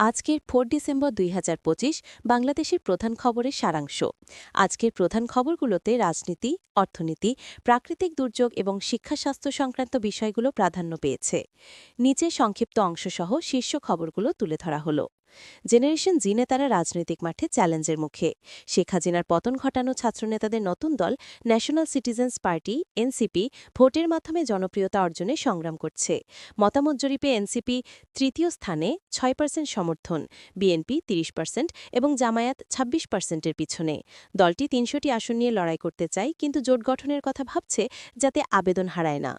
আজকের four December দুই হাজার পঁচিশ, বাংলাদেশের প্রধান খবরের সারাংশ। আজকের প্রধান খবরগুলোতে রাজনীতি, অর্থনীতি, প্রাকৃতিক দুর্যোগ এবং শিক্ষা স্বাস্থ্য সংক্রান্ত বিষয়গুলো প্রাধান্য পেয়েছে। নিচে সংক্ষিপ্ত অংশসহ শীর্ষ খবরগুলো তুলে ধরা হলো। জেনারেশন জি নেতারা রাজনৈতিক মাঠে চ্যালেঞ্জের মুখে। শেখ হাসিনার পতন ঘটানো ছাত্রনেতাদের নতুন দল ন্যাশনাল সিটিজেন্স পার্টি, এনসিপি, ভোটের মাধ্যমে জনপ্রিয়তা অর্জনে সংগ্রাম করছে। মতামত জরিপে এনসিপি তৃতীয় স্থানে ছয় পার্সেন্ট সমর্থন, বিএনপি তিরিশ পার্সেন্ট এবং জামায়াত ২৬ পার্সেন্টের পিছনে। দলটি তিনশোটি আসন নিয়ে লড়াই করতে চায়, কিন্তু জোট গঠনের কথা ভাবছে যাতে আবেদন হারায় না।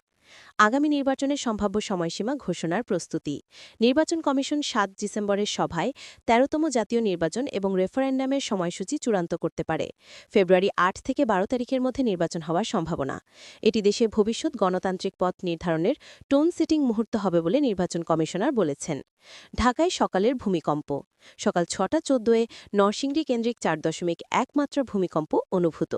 আগামী নির্বাচনের সম্ভাব্য সময়সীমা ঘোষণার প্রস্তুতি। নির্বাচন কমিশন সাত ডিসেম্বরের সভায় তেরোতম জাতীয় নির্বাচন এবং রেফারেন্ডামের সময়সূচি চূড়ান্ত করতে পারে। ফেব্রুয়ারি আট থেকে বারো তারিখের মধ্যে নির্বাচন হওয়ার সম্ভাবনা। এটি দেশে ভবিষ্যৎ গণতান্ত্রিক পথ নির্ধারণের টোন সিটিং মুহূর্ত হবে বলে নির্বাচন কমিশনার বলেছেন। ঢাকায় সকালের ভূমিকম্প। সকাল ছটা চোদ্দোয় নরসিংদী কেন্দ্রিক চার দশমিক একমাত্রা ভূমিকম্প অনুভূত।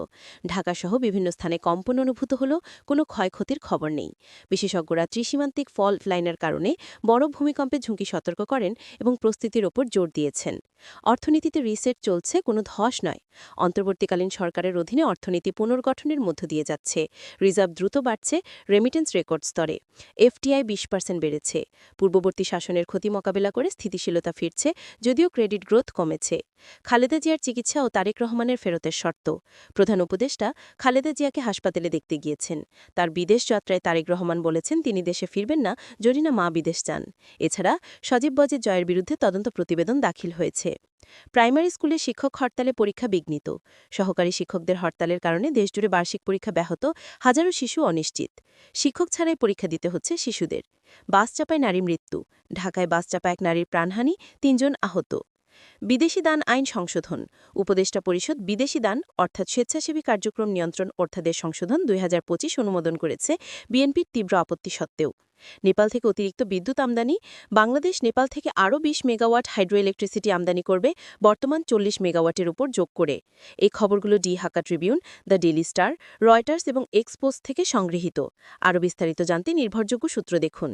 ঢাকাসহ বিভিন্ন স্থানে কম্পন অনুভূত হল কোনো ক্ষয়ক্ষতির খবর নেই। বিশেষজ্ঞরা ত্রিসীমান্তিক ফল লাইনের কারণে বড় ভূমিকম্পের ঝুঁকি সতর্ক করেন এবং প্রস্তুতির ওপর জোর দিয়েছেন। অর্থনীতিতে রিসেট চলছে, কোনো ধস নয়। অন্তর্বর্তীকালীন সরকারের অধীনে অর্থনীতি পুনর্গঠনের মধ্য দিয়ে যাচ্ছে। রিজার্ভ দ্রুত বাড়ছে রেমিটেন্স রেকর্ড স্তরে। এফটিআই বিশ পার্সেন্ট বেড়েছে। পূর্ববর্তী শাসনের ক্ষতি মোকাবেলা করে স্থিতিশীলতা ফিরছে, যদিও ক্রেডিট গ্রোথ কমেছে। খালেদা জিয়ার চিকিৎসা ও তারেক রহমানের ফেরতের শর্ত। প্রধান উপদেষ্টা খালেদা জিয়াকে হাসপাতালে দেখতে গিয়েছেন। তার বিদেশ যাত্রায় তারেক রহমান বলেছেন, তিনি দেশে ফিরবেন না, যদি না মা বিদেশ যান। এছাড়া সজীব বজের জয়ের বিরুদ্ধে তদন্ত প্রতিবেদন দাখিল হয়েছে। প্রাইমারি স্কুলে শিক্ষক হরতালে পরীক্ষা বিঘ্নিত। সহকারী শিক্ষকদের হরতালের কারণে দেশজুড়ে বার্ষিক পরীক্ষা ব্যাহত হাজারো শিশু অনিশ্চিত। শিক্ষক ছাড়াই পরীক্ষা দিতে হচ্ছে শিশুদের। বাস চাপায় নারী মৃত্যু। ঢাকায় বাস চাপা এক নারীর প্রাণহানি, তিনজন আহত। বিদেশি দান আইন সংশোধন। উপদেষ্টা পরিষদ বিদেশি দান, অর্থাৎ স্বেচ্ছাসেবী কার্যক্রম নিয়ন্ত্রণ অর্থাদেশ সংশোধন দুই হাজার পঁচিশ অনুমোদন করেছে বিএনপির তীব্র আপত্তি সত্ত্বেও। নেপাল থেকে অতিরিক্ত বিদ্যুৎ আমদানি, বাংলাদেশ নেপাল থেকে আরও বিশ মেগাওয়াট হাইড্রো ইলেকট্রিসিটি আমদানি করবে, বর্তমান চল্লিশ মেগাওয়াটের উপর যোগ করে। এই খবরগুলো Dhaka Tribune, the Daily Star, Reuters এবং এক্সপোজ থেকে সংগৃহীত। আরও বিস্তারিত জানতে নির্ভরযোগ্য সূত্র দেখুন।